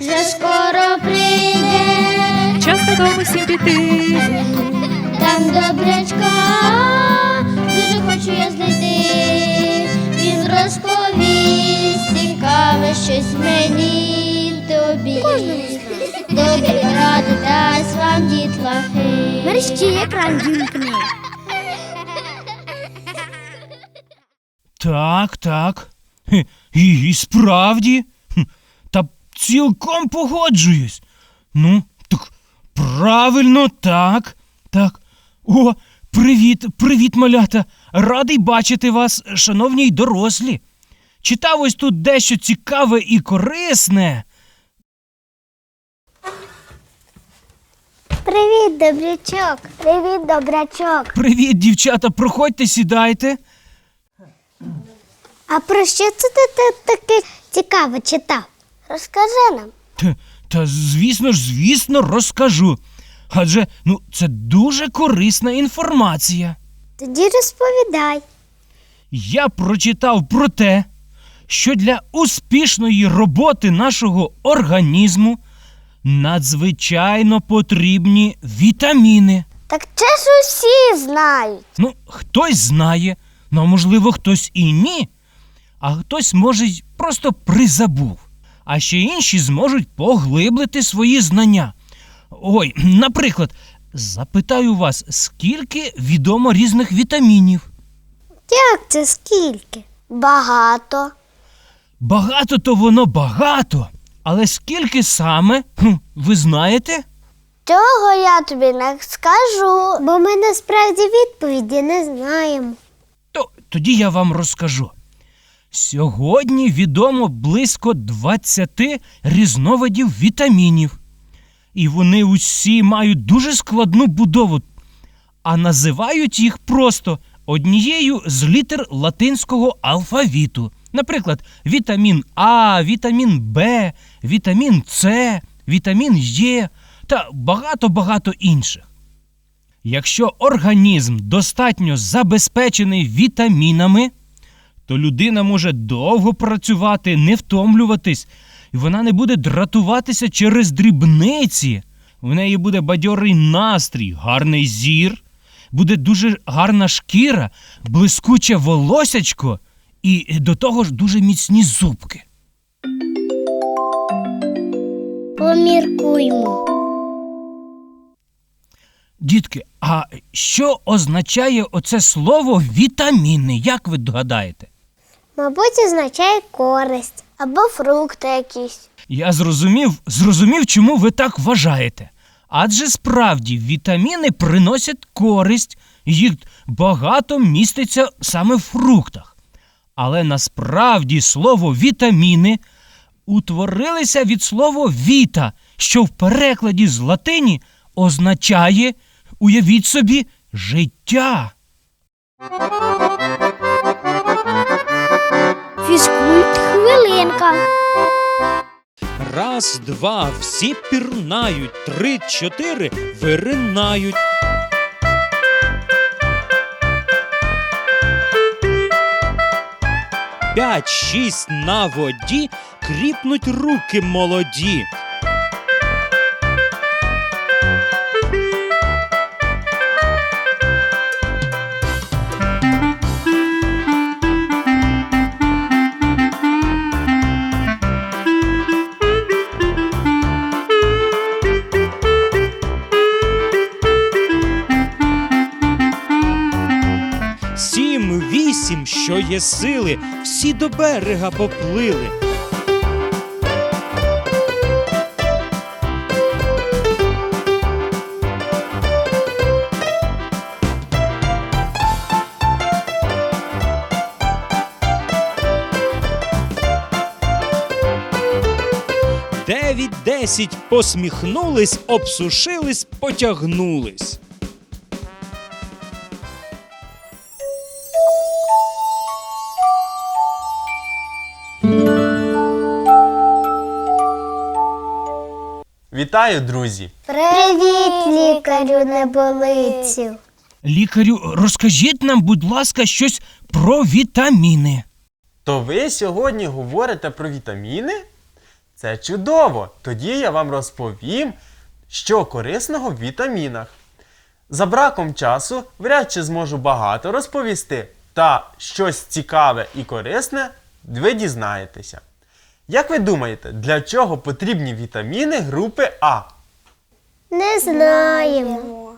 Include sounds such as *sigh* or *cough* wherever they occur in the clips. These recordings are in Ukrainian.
вже скоро прийде, Час додому всім піти. там добрячка, дуже хочу я знайти. Він розповість цікаве щось мені й тобі. Добрі ради дасть вам дітлахи. Мерщі екран вімкни. Так, так. І, і справді. Цілком погоджуюсь. Ну, так правильно, так. Так. О, привіт, привіт, малята. Радий бачити вас, шановні й дорослі. Читав ось тут дещо цікаве і корисне. Привіт, добрячок. Привіт, добрячок. Привіт, дівчата, проходьте, сідайте. А про що це ти таке цікаве читав? Розкажи нам. Та, та звісно ж, звісно, розкажу. Адже ну, це дуже корисна інформація. Тоді розповідай. Я прочитав про те, що для успішної роботи нашого організму надзвичайно потрібні вітаміни. Так це ж усі знають. Ну, хтось знає, ну, а можливо, хтось і ні, а хтось, може, й просто призабув. А ще інші зможуть поглиблити свої знання. Ой, *clears throat* наприклад, запитаю вас, скільки відомо різних вітамінів? Як це скільки? Багато. Багато то воно багато. Але скільки саме, хм, ви знаєте? Цього я тобі не скажу. Бо ми насправді відповіді не знаємо. То тоді я вам розкажу. Сьогодні відомо близько 20 різновидів вітамінів. І вони усі мають дуже складну будову, а називають їх просто однією з літер латинського алфавіту. Наприклад, вітамін А, вітамін Б, вітамін С, вітамін Е та багато-багато інших. Якщо організм достатньо забезпечений вітамінами, то людина може довго працювати, не втомлюватись, і вона не буде дратуватися через дрібниці. В неї буде бадьорий настрій, гарний зір, буде дуже гарна шкіра, блискуче волосячко і до того ж дуже міцні зубки. Поміркуймо. Дітки, а що означає оце слово вітаміни? Як ви догадаєте? Мабуть, означає користь або фрукти якісь. Я зрозумів, зрозумів, чому ви так вважаєте. Адже справді вітаміни приносять користь, їх багато міститься саме в фруктах. Але насправді слово вітаміни утворилися від слова віта, що в перекладі з латині означає, уявіть собі, життя. Фізкульт хвилинка. Раз, два, всі пірнають, три, чотири виринають. П'ять, шість на воді кріпнуть руки молоді. Є сили, всі до берега поплили. Дев'ять, десять посміхнулись, обсушились, потягнулись. Вітаю, друзі! Привіт, лікарю неболицю. Лікарю, розкажіть нам, будь ласка, щось про вітаміни. То ви сьогодні говорите про вітаміни? Це чудово! Тоді я вам розповім, що корисного в вітамінах. За браком часу вряд чи зможу багато розповісти, та щось цікаве і корисне ви дізнаєтеся. Як ви думаєте, для чого потрібні вітаміни групи А? Не знаємо.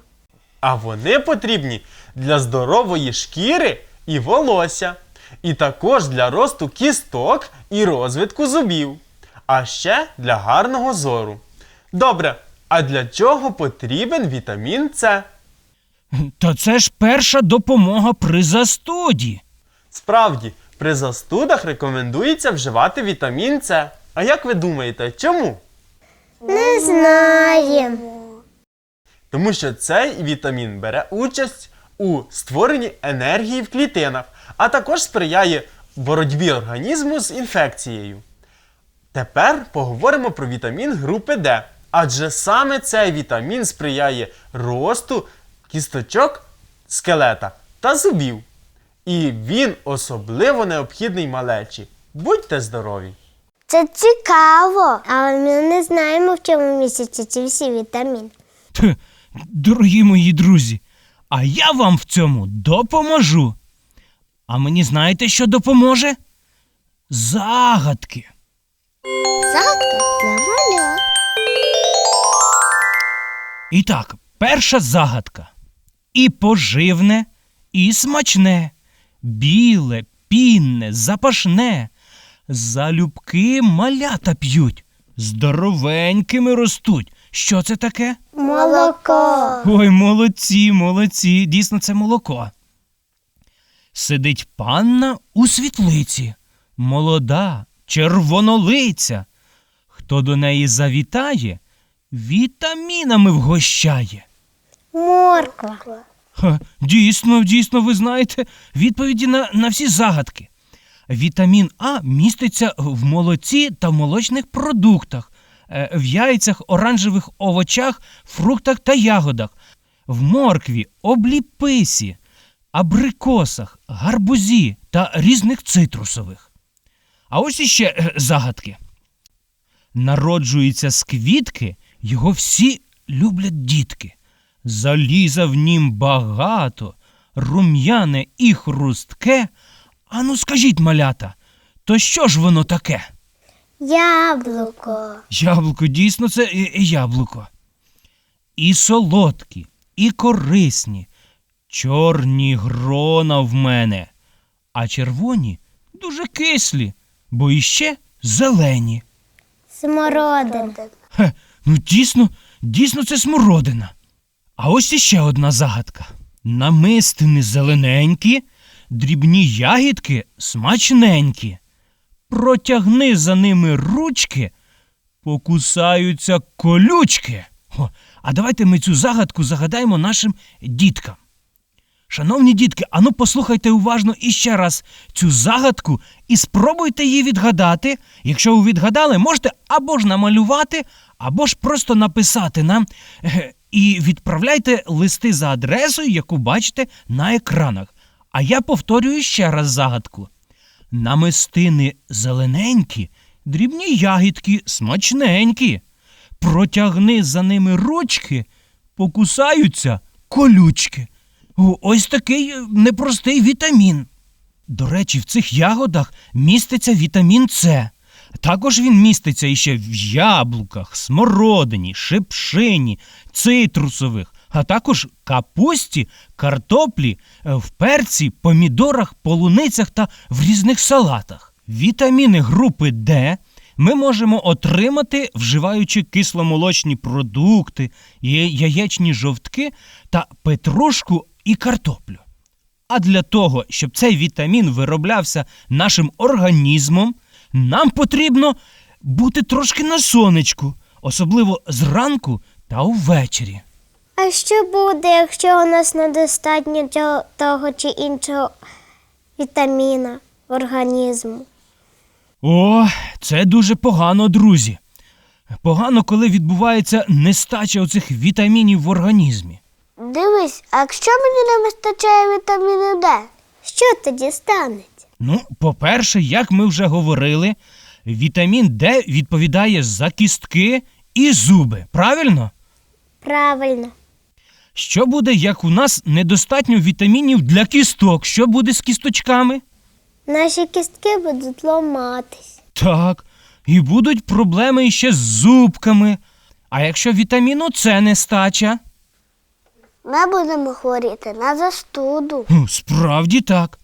А вони потрібні для здорової шкіри і волосся, і також для росту кісток і розвитку зубів, а ще для гарного зору. Добре, а для чого потрібен вітамін С? Та це ж перша допомога при застуді. Справді, при застудах рекомендується вживати вітамін С. А як ви думаєте, чому? Не знаємо. Тому що цей вітамін бере участь у створенні енергії в клітинах, а також сприяє боротьбі організму з інфекцією. Тепер поговоримо про вітамін групи Д, адже саме цей вітамін сприяє росту кісточок скелета та зубів. І він особливо необхідний малечі. Будьте здорові! Це цікаво, але ми не знаємо, в чому містяться ці всі вітаміни. Дорогі мої друзі, а я вам в цьому допоможу. А мені знаєте, що допоможе? Загадки. Загадка для малят. І так, перша загадка. І поживне, і смачне, біле, пінне, запашне. Залюбки малята п'ють, здоровенькими ростуть. Що це таке? Молоко. Ой, молодці, молодці, дійсно це молоко. Сидить панна у світлиці, молода, червонолиця. Хто до неї завітає, вітамінами вгощає. Морква. Ха, дійсно, дійсно, ви знаєте відповіді на, на всі загадки. Вітамін А міститься в молоці та молочних продуктах, е, в яйцях, оранжевих овочах, фруктах та ягодах, в моркві, обліписі, абрикосах, гарбузі та різних цитрусових. А ось іще е, загадки. Народжується з квітки, його всі люблять дітки. Заліза в нім багато, рум'яне і хрустке. Ану, скажіть, малята, то що ж воно таке? Яблуко. Яблуко, дійсно, це е, е, яблуко. І солодкі, і корисні, чорні грона в мене, а червоні дуже кислі, бо іще зелені. Смородина. Хе, ну дійсно, дійсно це смородина. А ось іще одна загадка. Намистини зелененькі, дрібні ягідки смачненькі. Протягни за ними ручки, покусаються колючки. О, а давайте ми цю загадку загадаємо нашим діткам. Шановні дітки, ану послухайте уважно іще раз цю загадку і спробуйте її відгадати. Якщо ви відгадали, можете або ж намалювати, або ж просто написати нам е, і відправляйте листи за адресою, яку бачите на екранах. А я повторюю ще раз загадку. Намистини зелененькі, дрібні ягідки смачненькі. Протягни за ними ручки, покусаються колючки. Ось такий е, непростий вітамін. До речі, в цих ягодах міститься вітамін С. Також він міститься іще в яблуках, смородині, шипшині, цитрусових, а також капусті, картоплі, е, в перці, помідорах, полуницях та в різних салатах. Вітаміни групи Д ми можемо отримати, вживаючи кисломолочні продукти, яєчні жовтки та петрушку і картоплю. А для того, щоб цей вітамін вироблявся нашим організмом, нам потрібно бути трошки на сонечку, особливо зранку та увечері. А що буде, якщо у нас недостатньо того чи іншого вітаміна в організму? О, це дуже погано, друзі. Погано, коли відбувається нестача оцих вітамінів в організмі. Дивись, а якщо мені не вистачає вітаміну Д, що тоді станеться? Ну, по-перше, як ми вже говорили, Вітамін Д відповідає за кістки і зуби. Правильно? Правильно. Що буде, як у нас недостатньо вітамінів для кісток? Що буде з кісточками? Наші кістки будуть ламатись. Так, і будуть проблеми іще з зубками. А якщо вітаміну С нестача? Ми будемо хворіти на застуду. Справді так.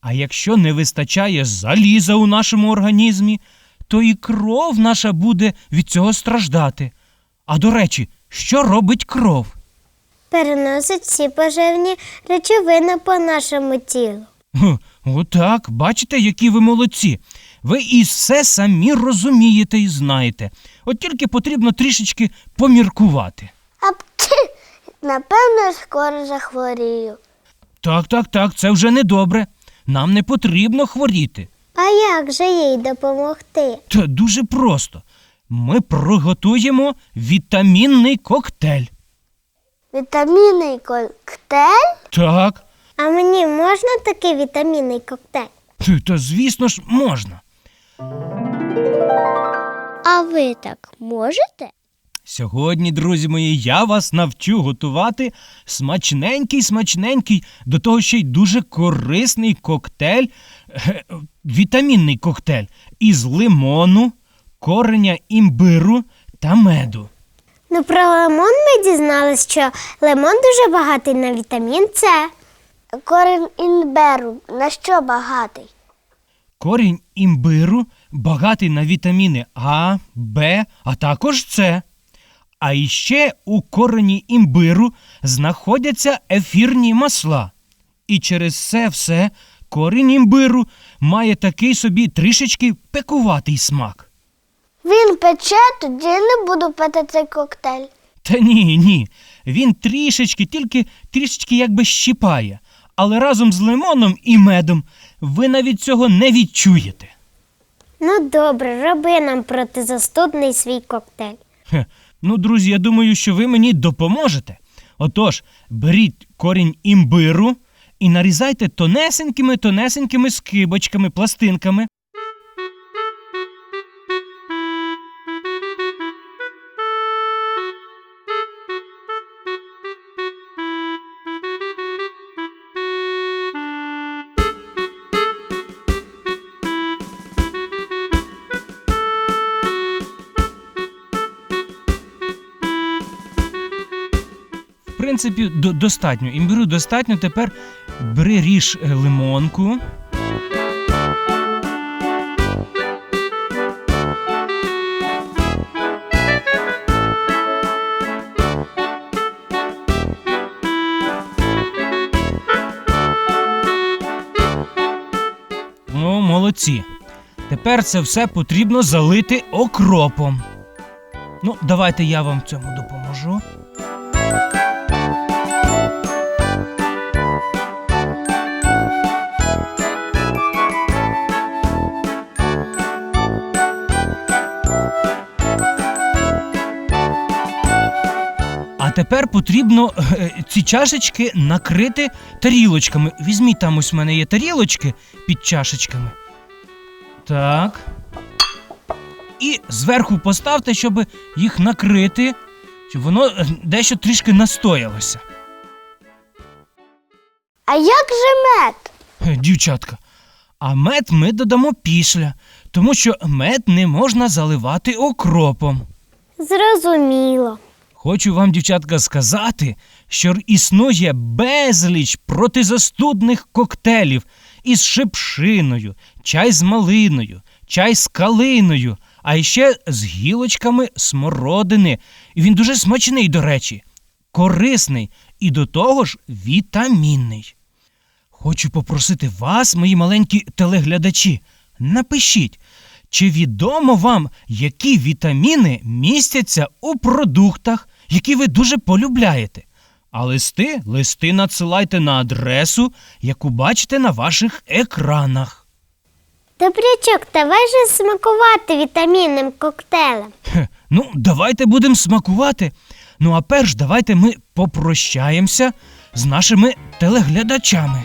А якщо не вистачає заліза у нашому організмі, то і кров наша буде від цього страждати. А до речі, що робить кров? Переносить всі поживні речовини по нашому тілу. Отак, бачите, які ви молодці. Ви і все самі розумієте і знаєте. От тільки потрібно трішечки поміркувати. А напевно, скоро захворію. Так, так, так, це вже недобре. Нам не потрібно хворіти. А як же їй допомогти? Та дуже просто. Ми приготуємо вітамінний коктейль. Вітамінний коктейль? Так, А мені можна такий вітамінний коктейль? Та- та звісно ж можна. А ви так можете? Сьогодні, друзі мої, я вас навчу готувати смачненький, смачненький, до того ще й дуже корисний коктейль, е, вітамінний коктейль із лимону, кореня імбиру та меду. Ну, про лимон ми дізналися, що лимон дуже багатий на вітамін С. Корінь інберу на що багатий? Корінь імбиру багатий на вітаміни А, Б, а також С. А іще у корені імбиру знаходяться ефірні масла. І через це все корінь імбиру має такий собі трішечки пекуватий смак. Він пече, тоді я не буду пити цей коктейль. Та ні, ні. Він трішечки, тільки трішечки якби щіпає. Але разом з лимоном і медом ви навіть цього не відчуєте. Ну добре, роби нам протизастудний свій коктейль. Хе. Ну, друзі, я думаю, що ви мені допоможете. Отож, беріть корінь імбиру і нарізайте тонесенькими тонесенькими скибочками, пластинками. Принципі, до- достатньо. Імбиру достатньо. Тепер бери ріж е, лимонку. О, молодці. Тепер це все потрібно залити окропом. Ну, давайте я вам в цьому допоможу. А тепер потрібно е, ці чашечки накрити тарілочками. Візьміть там ось в мене є тарілочки під чашечками. Так. І зверху поставте, щоб їх накрити, щоб воно е, дещо трішки настоялося. А як же мед? Е, Дівчатка, а мед ми додамо після, тому що мед не можна заливати окропом. Зрозуміло. Хочу вам, дівчатка, сказати, що існує безліч протизастудних коктейлів із шипшиною, чай з малиною, чай з калиною, а ще з гілочками смородини. І він дуже смачний, до речі, корисний і до того ж вітамінний. Хочу попросити вас, мої маленькі телеглядачі, напишіть, чи відомо вам, які вітаміни містяться у продуктах, які ви дуже полюбляєте? А листи, листи надсилайте на адресу, яку бачите на ваших екранах. Добрячок, давай же смакувати вітамінним коктейлем. Хе, ну, давайте будемо смакувати. Ну а перш давайте ми попрощаємося з нашими телеглядачами.